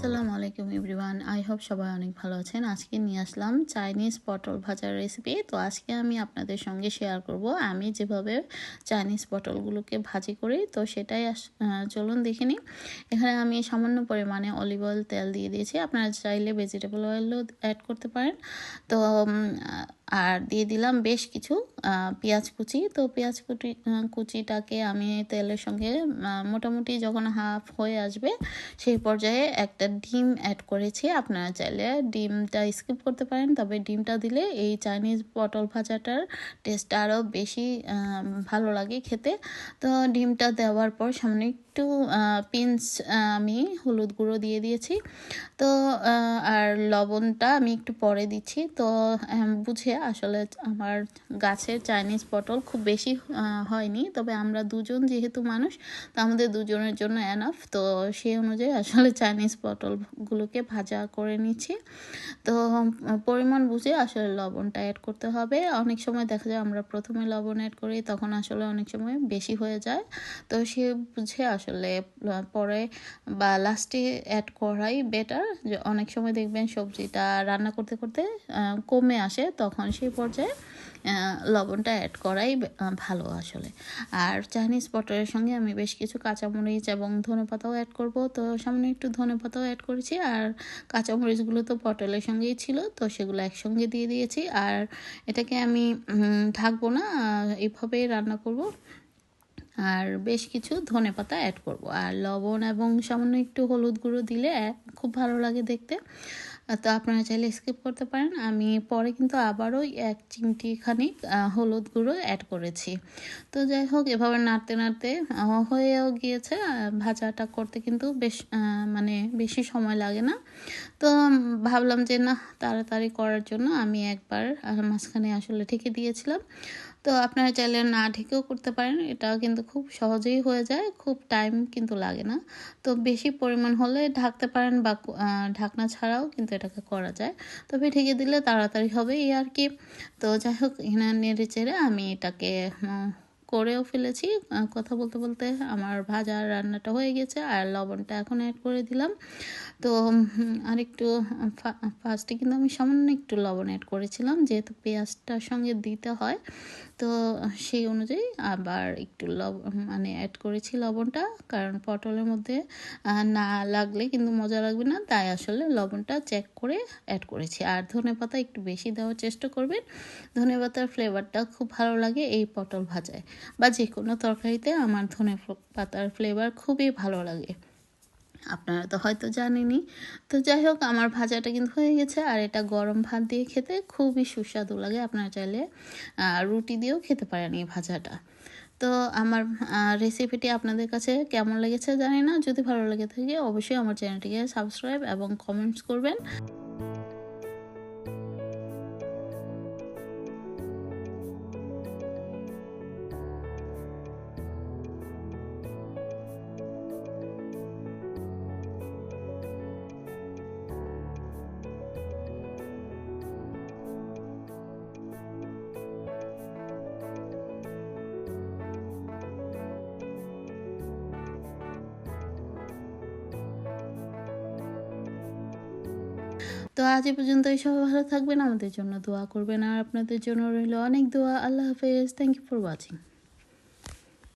আসসালামু আলাইকুম everyone. I hope সবাই অনেক ভালো আছেন। আজকে নিয়ে আসলাম চাইনিজ পটল ভাজার রেসিপি তো আজকে আমি আপনাদের সঙ্গে শেয়ার করব। আমি যেভাবে চাইনিজ পটলগুলোকে ভাজি করি, তো সেটাই চলুন দেখে নিই। এখানে আমি সামান্য পরিমাণে অলিভ অয়েল তেল দিয়ে দিয়েছি। আপনারা চাইলে ভেজিটেবল অয়েলও অ্যাড করতে পারেন। তো আর দিয়ে দিলাম বেশ কিছু পেঁয়াজ কুচি। তো পেঁয়াজ কুচি কুচিটাকে আমি তেলের সঙ্গে মোটামুটি যখন হাফ হয়ে আসবে, সেই পর্যায়ে একটা ডিম অ্যাড করেছি। আপনারা চাইলে ডিমটা স্কিপ করতে পারেন, তবে ডিমটা দিলে এই চাইনিজ পটল ভাজাটার টেস্টটা আরও বেশি ভালো লাগে খেতে। তো ডিমটা দেওয়ার পর সামনে একটু পিঞ্চ আমি হলুদ গুঁড়ো দিয়ে দিয়েছি। তো আর লবণটা আমি একটু পরে দিচ্ছি। তো বুঝে আসলে আমার গাছের চাইনিজ পটল খুব বেশি হয়নি। তবে আমরা দুজন যেহেতু মানুষ, তো আমাদের দুজনের জন্য এনাফ তো সেই অনুযায়ী আসলে চাইনিজ পটলগুলোকে ভাজা করে নিচ্ছি। তো পরিমাণ বুঝে আসলে লবণটা অ্যাড করতে হবে। অনেক সময় দেখা যায় আমরা প্রথমে লবণ অ্যাড করি, তখন আসলে অনেক সময় বেশি হয়ে যায়। তো সে বুঝে আসলে পরে বা লাস্টে অ্যাড করাই বেটার যে অনেক সময় দেখবেন সবজিটা রান্না করতে করতে কমে আসে, তখন সেই পর্যায়ে লবণটা অ্যাড করাই ভালো আসলে। আর চাইনিজ পটলের সঙ্গে আমি বেশ কিছু কাঁচামরিচ এবং ধনে পাতাও অ্যাড করব। তো সামনে একটু ধনে পাতাও অ্যাড করেছি। আর কাঁচামরিচগুলো তো পটলের সঙ্গেই ছিল, তো সেগুলো একসঙ্গে দিয়ে দিয়েছি। আর এটাকে আমি ঢাকবো না এইভাবেই রান্না করব। আর বেশ কিছু ধনে পাতা অ্যাড করব। আর লবণ এবং সামান্য একটু হলুদ গুঁড়ো দিলে, খুব ভালো লাগে দেখতে। তো আপনারা চাইলে স্কিপ করতে পারেন। আমি পরে কিন্তু আবারও এক চিমটি খানিক হলুদ গুঁড়ো অ্যাড করেছি। তো যাই হোক, এভাবে নাড়তে নাড়তে হয়েও গিয়েছে। ভাজাটা করতে কিন্তু বেশ মানে বেশি সময় লাগে না। তো ভাবলাম যে না, তাড়াতাড়ি করার জন্য আমি একবার মাঝখানে আসলে ঠেকে দিয়েছিলাম। তো আপনারা চাইলে না ঢেকেও করতে পারেন। এটাও কিন্তু খুব সহজেই হয়ে যায়, খুব টাইম কিন্তু লাগে না। তো বেশি পরিমাণ হলে ঢাকতে পারেন বা ঢাকনা ছাড়াও কিন্তু এটাকে করা যায়। তবে ঢেকে দিলে তাড়াতাড়ি হবে এই আর কি। তো যাই হোক এখানে নেড়ে চেড়ে আমি এটাকে করেও ফেলেছি। কথা বলতে বলতে আমার ভাজা রান্নাটা হয়ে গেছে আর লবণটা এখন অ্যাড করে দিলাম। তো আরেকটু ফার্স্টে কিন্তু আমি সামান্য একটু লবণ অ্যাড করেছিলাম, যেহেতু পেঁয়াজটার সঙ্গে দিতে হয়। তো, সেই অনুযায়ী আবার একটু লব মানে অ্যাড করেছি লবণটা, কারণ পটলের মধ্যে না লাগলে কিন্তু মজা লাগবে না, তাই আসলে লবণটা চেক করে অ্যাড করেছি। আর ধনে পাতা একটু বেশি দেওয়ার চেষ্টা করবেন, ধনে পাতার ফ্লেভারটা খুব ভালো লাগে এই পটল ভাজায়। বা যে কোনো তরকারিতে আমার ধনে পাতার ফ্লেভার খুবই ভালো লাগে। আপনারা তো হয়তো জানেনই। তো যাই হোক, আমার ভাজাটা কিন্তু হয়ে গেছে আর এটা গরম ভাত দিয়ে খেতে খুবই সুস্বাদু লাগে। আপনারা চাইলে রুটি দিয়েও খেতে পারেন এই ভাজাটা। তো আমার রেসিপিটি আপনাদের কাছে কেমন লেগেছে জানি না। যদি ভালো লেগে থাকে, অবশ্যই আমার চ্যানেলটিকে সাবস্ক্রাইব এবং কমেন্টস করবেন। তো আজ এ পর্যন্ত এই সবাই ভালো থাকবেন, আমাদের জন্য দোয়া করবেন। আর আপনাদের জন্য রইল অনেক দোয়া। আল্লাহ হাফেজ। Thank you for watching